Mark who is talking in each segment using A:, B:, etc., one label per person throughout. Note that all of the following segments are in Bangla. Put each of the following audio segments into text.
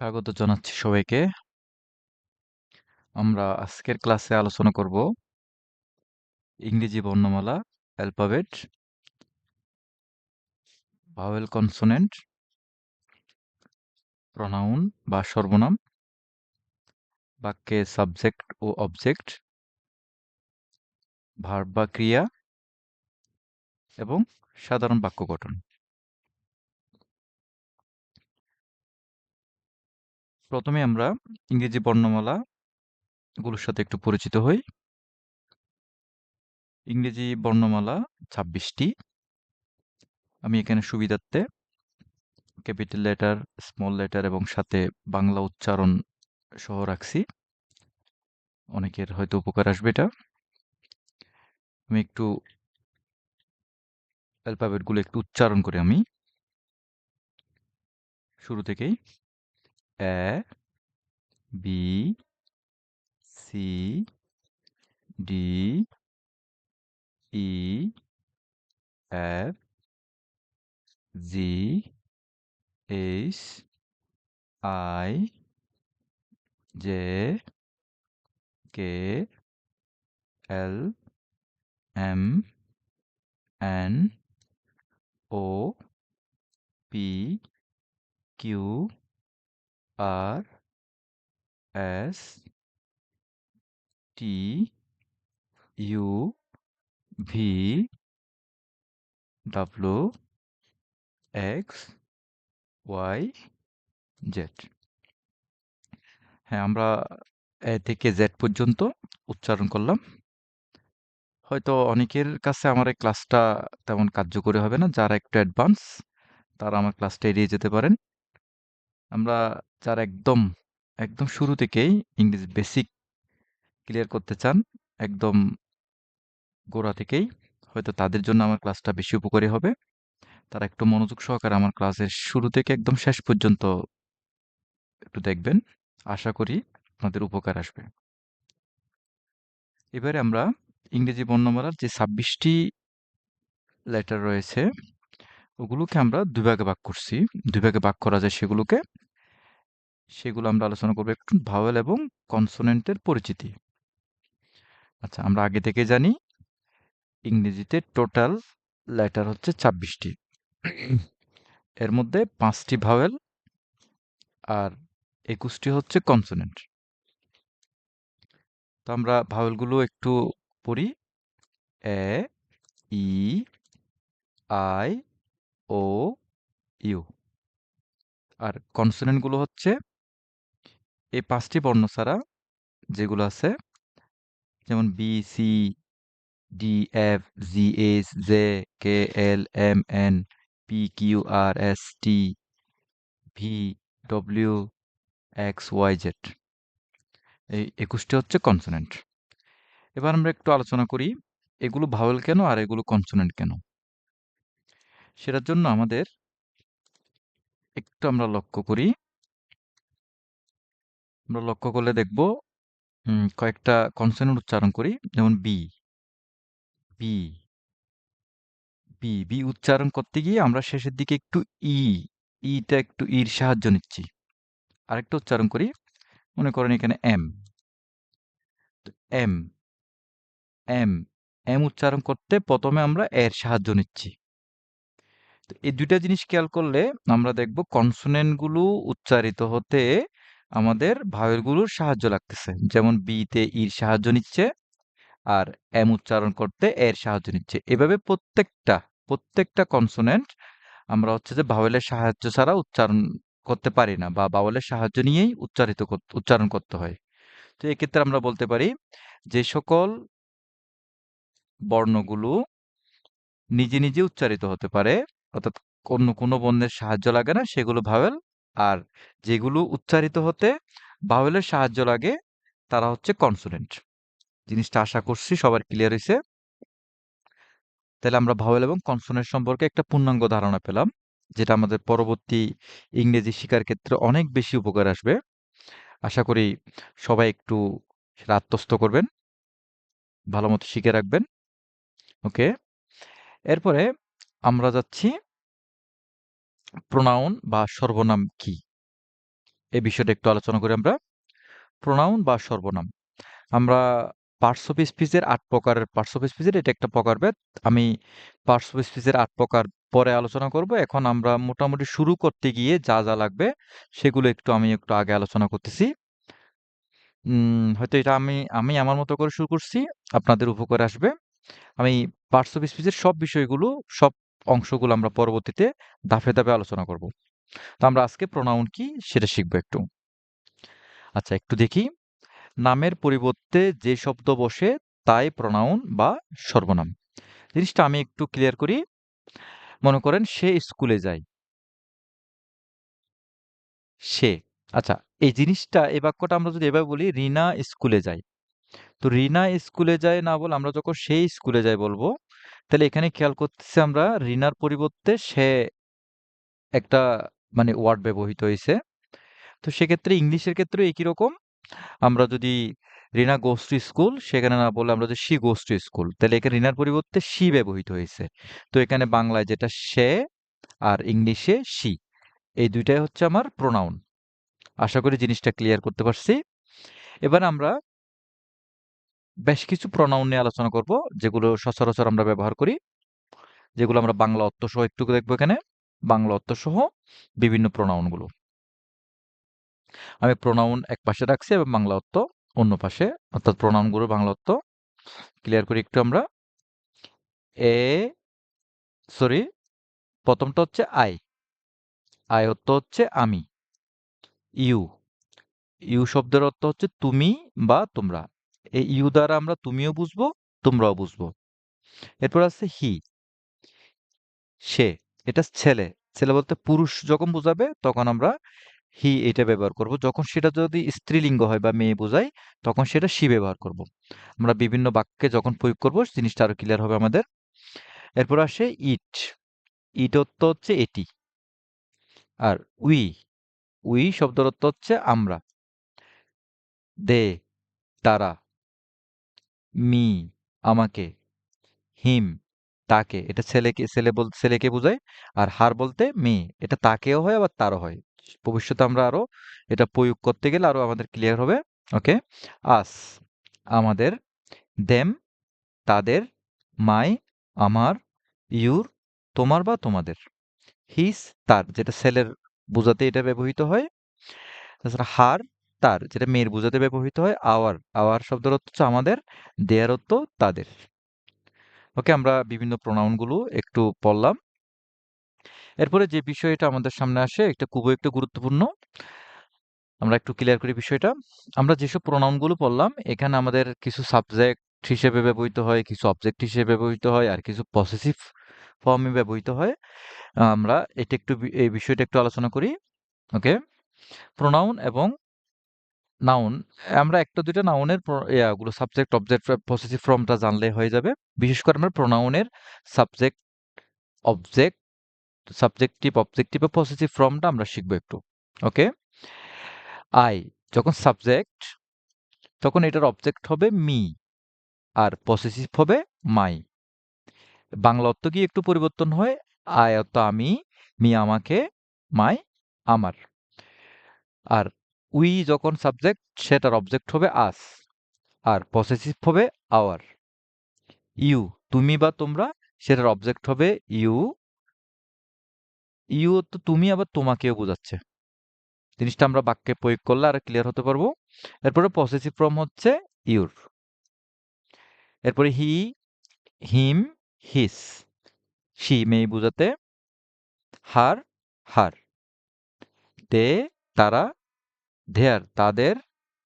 A: স্বাগত জানাচ্ছি সবাইকে। আমরা আজকের ক্লাসে আলোচনা করব ইংরেজি বর্ণমালা, অ্যালফাবেট, ভাওয়েল কনসোনেন্ট, প্রনাউন বা সর্বনাম, বাক্যে সাবজেক্ট ও অবজেক্ট, ভার্ব বা ক্রিয়া এবং সাধারণ বাক্য গঠন। প্রথমে আমরা ইংরেজি বর্ণমালা গুলোর সাথে একটু পরিচিত হই। ইংরেজি বর্ণমালা ছাব্বিশটি। আমি এখানে সুবিধার্থে ক্যাপিটাল লেটার, স্মল লেটার এবং সাথে বাংলা উচ্চারণ সহ রাখছি। অনেকের হয়তো উপকার আসবে এটা। আমি একটু অ্যালফাবেটগুলো একটু উচ্চারণ করে আমি। শুরু থেকেই। A B C D E F Z H I J K L M N O P Q R S T U V W X Y Z হ্যাঁ আমরা এ থেকে জেড পর্যন্ত উচ্চারণ করলাম। হয়তো অনেকের কাছে আমার এই ক্লাসটা তেমন কার্যকরী হবে না। যারা একটু অ্যাডভান্স, তারা আমার ক্লাসটা এড়িয়ে যেতে পারেন। আমরা যারা একদম একদম শুরু থেকেই ইংরেজি বেসিক ক্লিয়ার করতে চান, একদম গোড়া থেকেই, হয়তো তাদের জন্য আমার ক্লাসটা বেশি উপকারী হবে। তারা একটু মনোযোগ সহকারে আমার ক্লাসের শুরু থেকে একদম শেষ পর্যন্ত একটু দেখবেন। আশা করি আপনাদের উপকার আসবে। এবারে আমরা ইংরেজি বর্ণমালার যে ছাব্বিশটি লেটার রয়েছে, ওগুলোকে আমরা দুই ভাগে করছি। দুই ভাগে ভাগ করা যায় সেগুলোকে। সেগুলো আমরা আলোচনা করব। একটু ভাওয়েল এবং কনসোনেন্টের পরিচিতি। আচ্ছা আমরা আগে থেকে জানি, ইংরেজিতে টোটাল লেটার হচ্ছে ছাব্বিশটি। এর মধ্যে পাঁচটি ভাওয়েল আর একুশটি হচ্ছে কনসোনেন্ট তো আমরা ভাওয়েলগুলো একটু পড়ি। এ, ই, আই, ও, ইউ। আর কনসোনেন্টগুলো হচ্ছে এই পাঁচটি বর্ণ ছাড়া যেগুলো আছে, যেমন B C D F G H J K L M N P Q R S T V W X Y Z এই একুশটি হচ্ছে কনসোনেন্ট এবার আমরা একটু আলোচনা করি, এগুলো ভাওয়েল কেন আর এগুলো কনসোনেন্ট কেন? সেটার জন্য আমাদের একটু আমরা লক্ষ্য করি আমরা লক্ষ্য করলে দেখব কয়েকটা কনসোনেন্ট উচ্চারণ করি। যেমন বি বি বি বি উচ্চারণ করতে গিয়ে আমরা শেষের দিকে একটু ই ইটা একটু ইর সাহায্য নিচ্ছি। আরেকটা উচ্চারণ করি। মনে করেন এখানে এম এম এম এম উচ্চারণ করতে প্রথমে আমরা এর সাহায্য নিচ্ছি। তো এই দুইটা জিনিস খেয়াল করলে আমরা দেখব কনসোনেন্টগুলো উচ্চারিত হতে আমাদের ভাওয়েলগুলোর সাহায্য লাগতেছে। যেমন বিতে ইর সাহায্য নিচ্ছে আর এম উচ্চারণ করতে এর সাহায্য নিচ্ছে। এভাবে প্রত্যেকটা প্রত্যেকটা কনসোনেন্ট আমরা হচ্ছে যে ভাওয়েলের সাহায্য ছাড়া উচ্চারণ করতে পারি না বা ভাওয়েলের সাহায্য নিয়েই উচ্চারিত উচ্চারণ করতে হয়। তো এক্ষেত্রে আমরা বলতে পারি যে সকল বর্ণগুলো নিজে নিজে উচ্চারিত হতে পারে। অর্থাৎ অন্য কোনো বর্ণের সাহায্য লাগে না, সেগুলো ভাওয়েল আর যেগুলো উচ্চারিত হতে ভাওয়েলের সাহায্য লাগে তারা হচ্ছে কনসোনেন্ট জিনিসটা আশা করছি সবার ক্লিয়ার হয়েছে তাহলে আমরা ভাওয়েল এবং কনসোনেন্ট সম্পর্কে একটা পূর্ণাঙ্গ ধারণা পেলাম যেটা আমাদের পরবর্তী ইংরেজি শেখার ক্ষেত্রে অনেক বেশি উপকার আসবে। আশা করি সবাই একটু সেটা আত্মস্থ করবেন ভালো মতো শিখে রাখবেন। ওকে? এরপরে আমরা যাচ্ছি প্রোনাউন বা সর্বনাম কি? এই বিষয়টা একটু আলোচনা করি আমরা। প্রোনাউন বা সর্বনাম। আমরা পার্টস অফ স্পিচের আট প্রকারের পার্টস অফ স্পিচের এটা একটা প্রকার প্রকারভেদ আমি পার্টস অফ স্পিচের আট প্রকার পরে আলোচনা করব। এখন আমরা মোটামুটি শুরু করতে গিয়ে যা যা লাগবে, সেগুলো একটু আমি একটু আগে আলোচনা করতেছি। হয়তো এটা আমি আমি আমার মতো করে শুরু করছি, আপনাদের উপকারে আসবে। আমি পার্টস অফ স্পিচের সব বিষয়গুলো, সব অংশগুলো আমরা পরবর্তীতে ধাপে ধাপে আলোচনা করব। তো আমরা আজকে প্রোনাউন কি সেটা শিখব একটু। আচ্ছা একটু দেখি। নামের পরিবর্তে যে শব্দ বসে তাই প্রোনাউন বা সর্বনাম। জিনিসটা আমি একটু ক্লিয়ার করি। মনে করেন সে স্কুলে যায়। সে। আচ্ছা এই জিনিসটা এই বাক্যটা আমরা যদি এভাবে বলি, রিনা স্কুলে যায়। তো রিনা স্কুলে যায় না বল আমরা যখন সেই স্কুলে যায় বলব তাহলে এখানে খেয়াল করতেছি আমরা রিনার পরিবর্তে সে একটা মানে ওয়ার্ড ব্যবহৃত হয়েছে। তো সেক্ষেত্রে ইংলিশের ক্ষেত্রে একই রকম। আমরা যদি রিনা টু স্কুল সেখানে না বলে আমরা যদি শি গোস টু স্কুল তাহলে এখানে রিনার পরিবর্তে শি ব্যবহৃত হয়েছে। তো এখানে বাংলায় যেটা সে আর ইংলিশে শি এই দুইটাই হচ্ছে আমার প্রোনাউন আশা করি জিনিসটা ক্লিয়ার করতে পারছি। এবার আমরা বেশ কিছু প্রোনাউন নিয়ে আলোচনা করব, যেগুলো সচরাচর আমরা ব্যবহার করি। যেগুলো আমরা বাংলা অর্থ সহ একটু দেখব এখানে। বাংলা অর্থ সহ বিভিন্ন প্রোনাউনগুলো আমি প্রোনাউন এক পাশে রাখছি এবং বাংলা অর্থ অন্য পাশে। অর্থাৎ প্রোনাউনগুলো বাংলা অর্থ। ক্লিয়ার করি একটু আমরা। এ সরি প্রথমটা হচ্ছে আই। আই অর্থ হচ্ছে আমি। ইউ। ইউ শব্দের অর্থ হচ্ছে তুমি বা তোমরা। এই ইউ দ্বারা আমরা তুমিও বুঝব, তোমরাও বুঝব। এরপর আছে হি। সে, এটা ছেলে। ছেলে বলতে পুরুষ যখন বোঝাবে, তখন আমরা হি এটা ব্যবহার করব। যখন সেটা যদি স্ত্রীলিঙ্গ হয় বা মেয়ে বোঝায়, তখন সেটা সি ব্যবহার করব। আমরা বিভিন্ন বাক্যে যখন প্রয়োগ করব, জিনিসটা আরও ক্লিয়ার হবে আমাদের। এরপর আসে ইট। ইট অর্থ হচ্ছে এটি। আর উই উই শব্দের অর্থ হচ্ছে আমরা। দে, তারা। মি, আমাকে, হিম, তাকে। এটা ছেলেকে, ছেলে বল, ছেলেকে বোঝায়, আর হার বলতে মেয়ে। এটা তাকেও হয়, আবার তারও হয়। ভবিষ্যতে আমরা আরও এটা প্রয়োগ করতে গেলে আরও আমাদের ক্লিয়ার হবে ওকে আস, আমাদের, দেম, তাদের, মাই, আমার, ইউর, তোমার বা তোমাদের। হিস, তার, যেটা ছেলের বোঝাতে এটা ব্যবহৃত হয়। তাছাড়া হার তার, যেটা মেয়ের বোঝাতে ব্যবহৃত হয় আওয়ার আওয়ার শব্দের অর্থ হচ্ছে আমাদের দেয়ার অর্থ তাদের। ওকে, আমরা বিভিন্ন প্রোনাউনগুলো একটু পড়লাম। এরপরে যে বিষয়টা আমাদের সামনে আসে, এটা খুবই একটু গুরুত্বপূর্ণ। আমরা একটু ক্লিয়ার করি বিষয়টা। আমরা যেসব প্রোনাউনগুলো পড়লাম, এখানে আমাদের কিছু সাবজেক্ট হিসেবে ব্যবহৃত হয়, কিছু অবজেক্ট হিসেবে ব্যবহৃত হয়, আর কিছু পসেসিভ ফর্মে ব্যবহৃত হয়। আমরা এটা একটু এই বিষয়টা একটু আলোচনা করি। ওকে প্রোনাউন এবং নাউন আমরা একটা দুইটা নাউনের ইয়াগুলো সাবজেক্ট অবজেক্ট পসেসিভ ফর্মটা জানলে হয়ে যাবে। বিশেষ করে আমরা প্রোনাউনের subject object subjective objective possessive ফর্মটা আমরা শিখব একটু ওকে আই যখন সাবজেক্ট তখন এটার অবজেক্ট হবে মি আর পসেসিভ হবে মাই বাংলা অর্থ কি একটু পরিবর্তন হয়? আয় অর্থ আমি, মি আমাকে, মাই, আমার। আর উই যখন সাবজেক্ট, সেটার অবজেক্ট হবে আস। আর পসেসিভ হবে আওয়ার। ইউ, তুমি বা তোমরা, সেটার অবজেক্ট হবে ইউ। ইউ তো তুমি, আবার তোমাকেও বোঝাচ্ছে। জিনিসটা আমরা বাক্যে প্রয়োগ করলে আর ক্লিয়ার হতে পারব। এরপরে পসেসিভ ফর্ম হচ্ছে ইউর এরপরে হি হিম হিস সি মেয়ে বোঝাতে হার হার দে তারা ধেয়ার তাদের,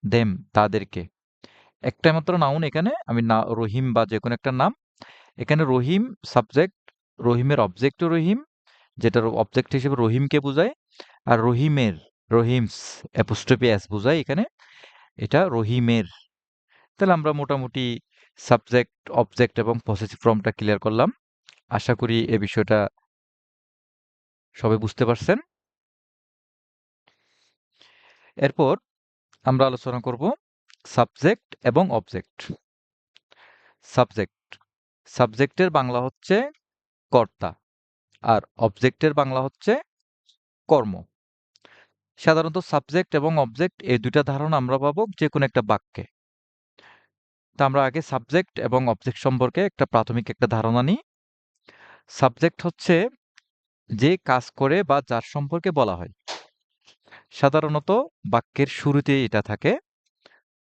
A: দেম, তাদেরকে। একটা মাত্র নাউন এখানে, আমি না, রহিম বা যে কোনো একটা নাম। এখানে রহিম সাবজেক্ট রহিমের অবজেক্টও রহিম, যেটার অবজেক্ট হিসেবে রহিমকে বোঝায়, আর রহিমের, রহিমস অ্যাপোস্ট্রপি এস বোঝায় এখানে, এটা রহিমের। তাহলে আমরা মোটামুটি সাবজেক্ট অবজেক্ট এবং পসেসিভ ফর্মটা ক্লিয়ার করলাম। আশা করি এ বিষয়টা সবাই বুঝতে পারছেন। এরপর আমরা আলোচনা করব সাবজেক্ট এবং অবজেক্ট। সাবজেক্ট, সাবজেক্টের বাংলা হচ্ছে কর্তা আর অবজেক্টের বাংলা হচ্ছে কর্ম। সাধারণত সাবজেক্ট এবং অবজেক্ট এই দুইটা ধারণা আমরা পাবো যে কোনো একটা বাক্যে। তা আমরা আগে সাবজেক্ট এবং অবজেক্ট সম্পর্কে একটা প্রাথমিক একটা ধারণা নিই। সাবজেক্ট হচ্ছে যে কাজ করে বা যার সম্পর্কে বলা হয়। সাধারণত বাক্যের শুরুতে এটা থাকে।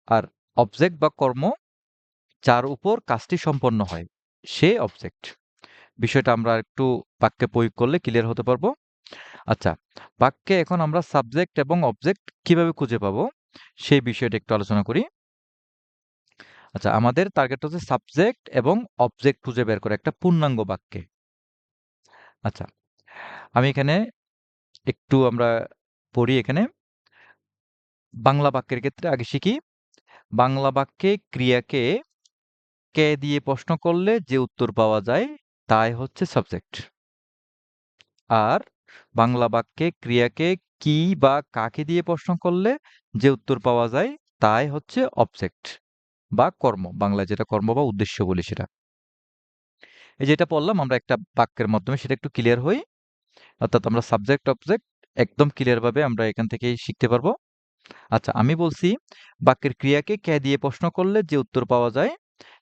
A: আর অবজেক্ট বা কর্ম যার উপর কাজটি সম্পন্ন হয়, সে অবজেক্ট বিষয়টা আমরা একটু বাক্যে প্রয়োগ করলে ক্লিয়ার হতে পারব। আচ্ছা বাক্যে এখন আমরা সাবজেক্ট এবং অবজেক্ট কীভাবে খুঁজে পাবো, সেই বিষয়টা একটু আলোচনা করি। আচ্ছা আমাদের টার্গেট হচ্ছে সাবজেক্ট এবং অবজেক্ট খুঁজে বের করে, একটা পূর্ণাঙ্গ বাক্যে। আচ্ছা আমি এখানে একটু আমরা পড়ি এখানে। বাংলা বাক্যের ক্ষেত্রে আগে শিখি। বাংলা বাক্যে ক্রিয়াকে কে দিয়ে প্রশ্ন করলে যে উত্তর পাওয়া যায়, তাই হচ্ছে সাবজেক্ট। আর বাংলা বাক্যে ক্রিয়াকে কি বা কাকে দিয়ে প্রশ্ন করলে যে উত্তর পাওয়া যায়, তাই হচ্ছে অবজেক্ট বা কর্ম। বাংলায় যেটা কর্ম বা উদ্দেশ্য বলি সেটা। এই যেটা পড়লাম, আমরা একটা বাক্যের মাধ্যমে সেটা একটু ক্লিয়ার হই। অর্থাৎ আমরা সাবজেক্ট, অবজেক্ট একদম ক্লিয়ার ভাবে আমরা এখান থেকেই শিখতে পারব। আচ্ছা আমি বলছি বাক্যের ক্রিয়াকে কে দিয়ে প্রশ্ন করলে যে উত্তর পাওয়া যায়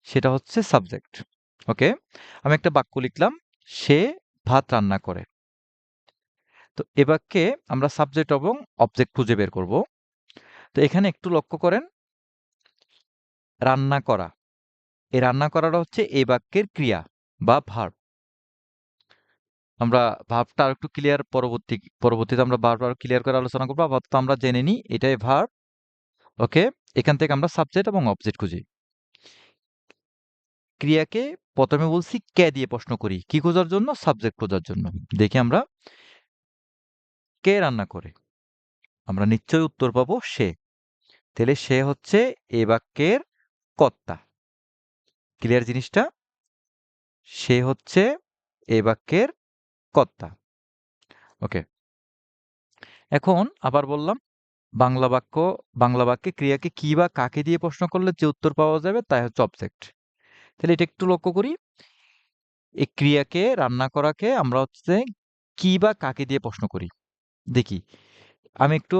A: সেটা হচ্ছে সাবজেক্ট ওকে আমি একটা বাক্য লিখলাম, সে ভাত রান্না করে। তো এ বাক্যে আমরা সাবজেক্ট এবং অবজেক্ট খুঁজে বের করব। তো এখানে একটু লক্ষ্য করেন, রান্না করা। এই রান্না করাটা হচ্ছে এই বাক্যের ক্রিয়া বা ভার্ব আমরা ভার্বটা আর একটু ক্লিয়ার পরবর্তী, পরবর্তীতে আমরা ভার্ব ক্লিয়ার করে আলোচনা করব। আপাতত আমরা জেনে নিই, এটাই ভার্ব ওকে এখান থেকে আমরা সাবজেক্ট এবং অবজেক্ট খুঁজি। ক্রিয়াকে প্রথমে বলছি কে দিয়ে প্রশ্ন করি, কি খোঁজার জন্য সাবজেক্ট খোঁজার জন্য? দেখি আমরা। কে রান্না করে? আমরা নিশ্চয়ই উত্তর পাবো সে। তাহলে সে হচ্ছে এ বাক্যের কর্তা। ক্লিয়ার জিনিসটা? সে হচ্ছে এ বাক্যের কর্তা। ওকে। এখন আবার বললাম, বাংলা বাক্য, বাংলা বাক্যে ক্রিয়াকে কি বা কাকে দিয়ে প্রশ্ন করলে যে উত্তর পাওয়া যাবে তাই হচ্ছে অবজেক্ট তাহলে এটা একটু লক্ষ্য করি। এই ক্রিয়াকে, রান্না করাকে আমরা হচ্ছে কি বা কাকে দিয়ে প্রশ্ন করি? দেখি। আমি একটু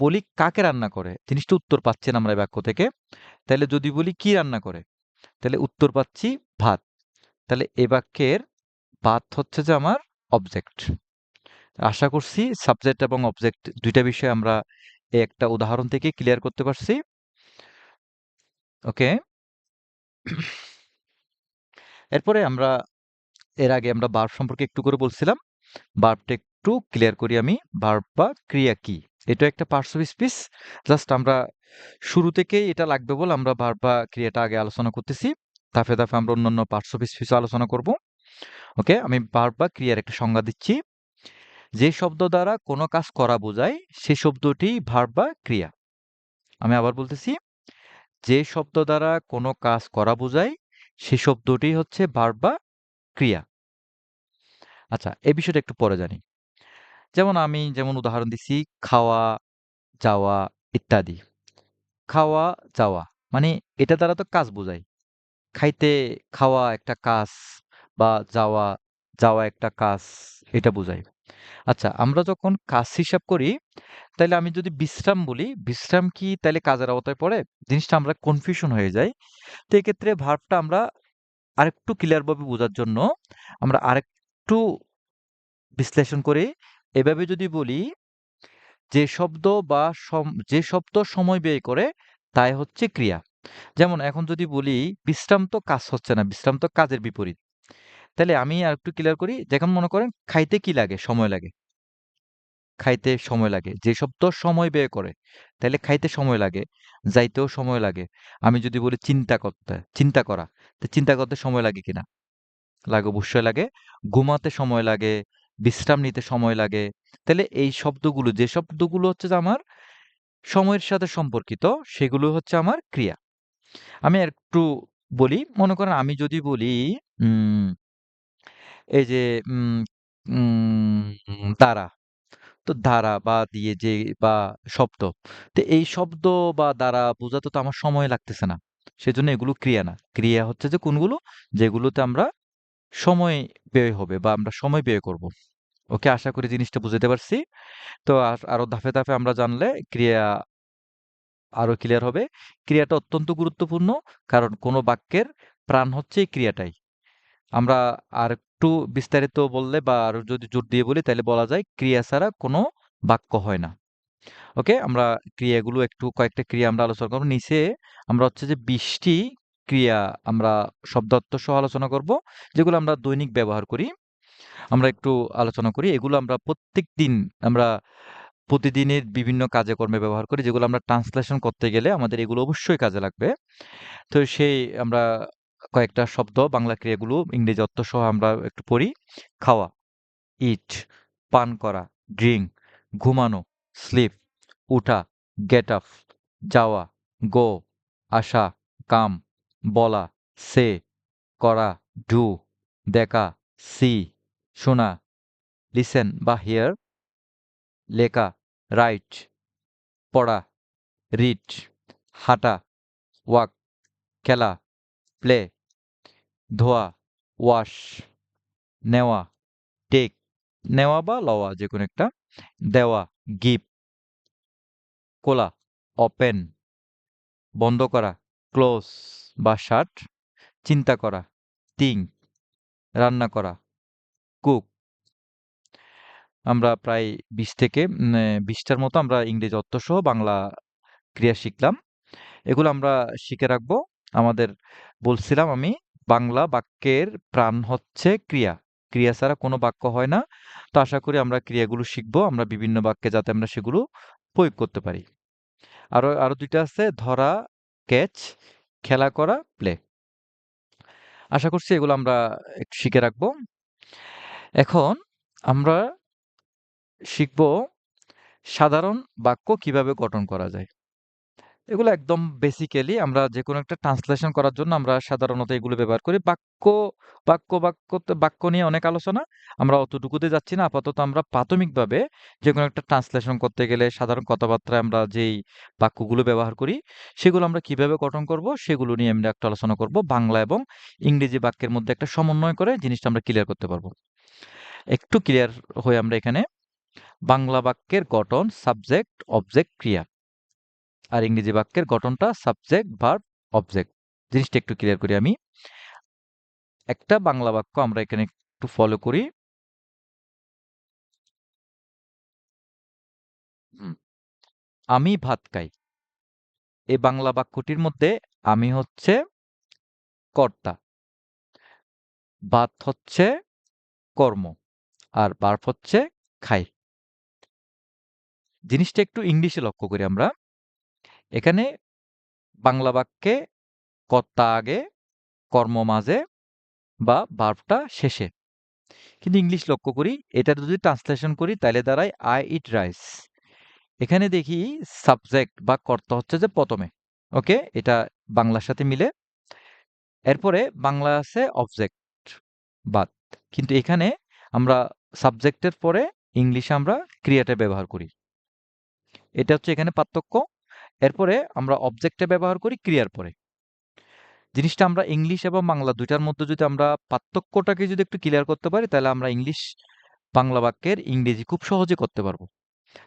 A: বলি কাকে রান্না করে? জিনিসটা উত্তর পাচ্ছি না আমরা বাক্য থেকে। তাহলে যদি বলি কি রান্না করে? তাহলে উত্তর পাচ্ছি ভাত। তাহলে এ বাক্যের ভাত হচ্ছে যে আমার অবজেক্ট আশা করছি সাবজেক্ট এবং অবজেক্ট দুইটা বিষয় আমরা একটা উদাহরণ থেকে ক্লিয়ার করতে পারছি। ওকে এরপরে আমরা, এর আগে আমরা বার্ব সম্পর্কে একটু করে বলছিলাম। বার্বটা একটু ক্লিয়ার করি আমি। বার্ব বা ক্রিয়া কি? এটা একটা পার্টস অফ স্পিচ জাস্ট আমরা শুরু থেকেই এটা লাগবে বলে আমরা বার্ব বা ক্রিয়াটা আগে আলোচনা করতেছি। ধাপে ধাপে আমরা অন্যান্য পার্টস অফ স্পিচ আলোচনা করব। ওকে? আমি বার্ব বা ক্রিয়ার একটা সংজ্ঞা দিচ্ছি। যে শব্দ দ্বারা কোনো কাজ করা বোঝায়, সে শব্দটি ভার্ব বা ক্রিয়া। আমি আবার বলতেছি, যে শব্দ দ্বারা কোনো কাজ করা বোঝায়, সে শব্দটি হচ্ছে ভার্ব বা ক্রিয়া। আচ্ছা এই বিষয়টা একটু পরে জানি। যেমন আমি যেমন উদাহরণ দিছি, খাওয়া, যাওয়া ইত্যাদি। খাওয়া, যাওয়া মানে এটা দ্বারা তো কাজ বোঝায়। খাইতে, খাওয়া একটা কাজ বা যাওয়া যাওয়া একটা কাজ, এটা বোঝায় আচ্ছা আমরা যখন কাজ হিসাব করি তাহলে আমি যদি বিশ্রাম বলি, বিশ্রাম কি তাহলে কাজের আওতায় পড়ে? জিনিসটা আমরা কনফিউশন হয়ে যায় তো এক্ষেত্রে ভার্বটা আমরা আরেকটু ক্লিয়ার ভাবে বোঝার জন্য আমরা আরেকটু বিশ্লেষণ করে। এভাবে যদি বলি, যে শব্দ বা যে শব্দ সময় ব্যয় করে, তাই হচ্ছে ক্রিয়া। যেমন এখন যদি বলি, বিশ্রাম তো কাজ হচ্ছে না, বিশ্রাম তো কাজের বিপরীত। তাহলে আমি আর একটু ক্লিয়ার করি যেমন মনে করেন খাইতে কি লাগে? সময় লাগে। খাইতে সময় লাগে। যে শব্দ সময় ব্যয় করে, তাহলে খাইতে সময় লাগে, যাইতেও সময় লাগে। আমি যদি বলি চিন্তা করতে, চিন্তা করা, তো চিন্তা করতে সময় লাগে কিনা? লাগে অবশ্যই লাগে। ঘুমাতে সময় লাগে, বিশ্রাম নিতে সময় লাগে। তাহলে এই শব্দগুলো, যে শব্দগুলো হচ্ছে যে আমার সময়ের সাথে সম্পর্কিত, সেগুলো হচ্ছে আমার ক্রিয়া। আমি একটু বলি, মনে করেন আমি যদি বলি, উম এই যে, উম উম, দ্বারা। তো ধারা বা দিয়ে যে, বা শব্দ। তো এই শব্দ বা দ্বারা বোঝাতে তো আমার সময় লাগতেছে না। সেজন্য এগুলো ক্রিয়া না। ক্রিয়া হচ্ছে যে কোনগুলো? যেগুলোতে আমরা সময় ব্যয় হবে বা আমরা সময় ব্যয় করব। ওকে, আশা করি জিনিসটা বুঝাতে পারছি। তো আর- ধাপে ধাপে আমরা জানলে ক্রিয়া আরও ক্লিয়ার হবে। ক্রিয়াটা অত্যন্ত গুরুত্বপূর্ণ। কারণ কোনো বাক্যের প্রাণ হচ্ছে এই ক্রিয়াটাই। আমরা আর একটু বিস্তারিত বললে বা আরও যদি জোর দিয়ে বলি তাহলে বলা যায় ক্রিয়া ছাড়া কোনো বাক্য হয় না। ওকে? আমরা ক্রিয়াগুলো একটু, কয়েকটা ক্রিয়া আমরা আলোচনা করব। নিচে আমরা হচ্ছে যে বিশটি ক্রিয়া আমরা শব্দার্থ সহ আলোচনা করব, যেগুলো আমরা দৈনিক ব্যবহার করি। আমরা একটু আলোচনা করি। এগুলো আমরা প্রত্যেক দিন আমরা প্রতিদিনের বিভিন্ন কাজে কর্মে ব্যবহার করি, যেগুলো আমরা ট্রান্সলেশন করতে গেলে আমাদের এগুলো অবশ্যই কাজে লাগবে। তো সেই আমরা কয়েকটা শব্দ, বাংলা ক্রিয়াগুলো, ইংরেজি অর্থ সহ আমরা একটু পড়ি। খাওয়া ইট পান করা ড্রিঙ্ক ঘুমানো স্লিপ উঠা গেট আপ যাওয়া গো আসা, কাম, বলা সে করা ডু দেখা সি শোনা লিসেন বা হিয়ার লেখা রাইট পড়া রিড হাঁটা ওয়াক খেলা প্লে ধোয়া, ওয়াশ, নেওয়া, টেক, নেওয়া বা লওয়া যে কোনো একটা, দেওয়া গিভ কোলা ওপেন, বন্ধ করা, ক্লোজ বা শার্ট, চিন্তা করা তিং রান্না করা, কুক। আমরা প্রায় বিশ থেকে বিশটার মতো আমরা ইংরেজি অর্থ সহ বাংলা ক্রিয়া শিখলাম। এগুলো আমরা শিখে রাখব। আমাদের বলছিলাম আমি বাংলা বাক্যের প্রাণ হচ্ছে ক্রিয়া। ক্রিয়া ছাড়া কোনো বাক্য হয় না। তো আশা করি আমরা ক্রিয়াগুলো শিখব, আমরা বিভিন্ন বাক্যে যাতে আমরা সেগুলো প্রয়োগ করতে পারি। আরও আরও দুইটা আছে, ধরা, ক্যাচ, খেলা করা, প্লে। আশা করছি এগুলো আমরা একটু শিখে রাখব। এখন আমরা শিখব সাধারণ বাক্য কীভাবে গঠন করা যায়। এগুলো একদম বেসিক্যালি আমরা যে কোনো একটা ট্রান্সলেশন করার জন্য আমরা সাধারণত এগুলো ব্যবহার করি। বাক্য বাক্য বাক্য বাক্য নিয়ে অনেক আলোচনা। আমরা অতটুকুতে যাচ্ছি না। আপাতত আমরা প্রাথমিকভাবে যে কোনো একটা ট্রান্সলেশন করতে গেলে সাধারণ কথাবার্তায় আমরা যেই বাক্যগুলো ব্যবহার করি, সেগুলো আমরা কীভাবে গঠন করব, সেগুলো নিয়ে আমরা একটা আলোচনা করব। বাংলা এবং ইংরেজি বাক্যের মধ্যে একটা সমন্বয় করে জিনিসটা আমরা ক্লিয়ার করতে পারব। একটু ক্লিয়ার হয়ে আমরা এখানে বাংলা বাক্যের গঠন সাবজেক্ট অবজেক্ট ক্রিয়া। আর ইংরেজি বাক্যের গঠনটা সাবজেক্ট ভার্ব অবজেক্ট জিনিসটা একটু ক্লিয়ার করি আমি। একটা বাংলা বাক্য আমরা এখানে একটু ফলো করি। আমি ভাত খাই। এই বাংলা বাক্যটির মধ্যে আমি হচ্ছে কর্তা। ভাত হচ্ছে কর্ম আর বার্ফ হচ্ছে খাই। জিনিসটা একটু ইংলিশে লক্ষ্য করি আমরা। এখানে বাংলা বাক্যে কর্তা আগে, কর্ম মাঝে বা বার্বটা শেষে। কিন্তু ইংলিশ লক্ষ্য করি, এটা যদি ট্রান্সলেশন করি তাহলে দাঁড়ায় আই ইট রাইস। এখানে দেখি সাবজেক্ট বা কর্তা হচ্ছে যে প্রথমে, ওকে? এটা বাংলার সাথে মিলে। এরপরে বাংলা আছে অবজেক্ট বাদ। কিন্তু এখানে আমরা সাবজেক্টের পরে ইংলিশে আমরা ক্রিয়াটা ব্যবহার করি। এটা হচ্ছে এখানে পার্থক্য। এরপরে আমরা অবজেক্টে ব্যবহার করি ক্রিয়ার পরে। জিনিসটা আমরা ইংলিশ এবং বাংলা দুইটার মধ্যে যদি আমরা পার্থক্যটাকে যদি একটু ক্লিয়ার করতে পারি, তাহলে আমরা ইংলিশ বাংলা বাক্যের ইংরেজি খুব সহজে করতে পারব।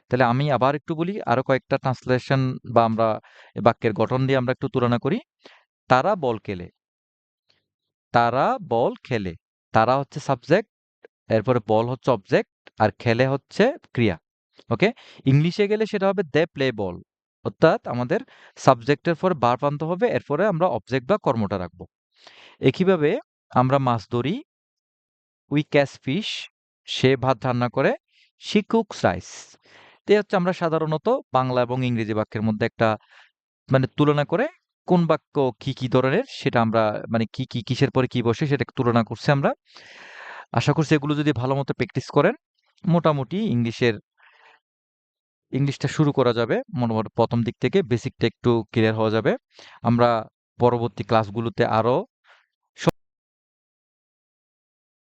A: তাহলে আমি আবার একটু বলি, আরও কয়েকটা ট্রান্সলেশন বা আমরা বাক্যের গঠন দিয়ে আমরা একটু তুলনা করি। তারা বল খেলে। তারা বল খেলে। তারা হচ্ছে সাবজেক্ট এরপরে বল হচ্ছে অবজেক্ট আর খেলে হচ্ছে ক্রিয়া। ওকে ইংলিশে গেলে সেটা হবে দে প্লে বল অর্থাৎ আমাদের সাবজেক্টের পরে বার প্রান্ত হবে, এরপরে আমরা অবজেক্ট বা কর্মটা রাখব। একইভাবে আমরা মাছ ধরি উই ক্যাচ ফিশ সে ভাত রান্না করে শি কুকস রাইস তো হচ্ছে আমরা সাধারণত বাংলা এবং ইংরেজি বাক্যের মধ্যে একটা মানে তুলনা করে কোন বাক্য কি কি ধরনের সেটা আমরা মানে কি কি, কিসের পরে কি বসে সেটা তুলনা করছি আমরা। আশা করছি এগুলো যদি ভালো মতো প্র্যাকটিস করেন, মোটামুটি ইংলিশের ইংলিশটা শুরু করা যাবে। মোটামুটি প্রথম দিক থেকে বেসিকটা একটু ক্লিয়ার হওয়া যাবে। আমরা পরবর্তী ক্লাসগুলোতে আরও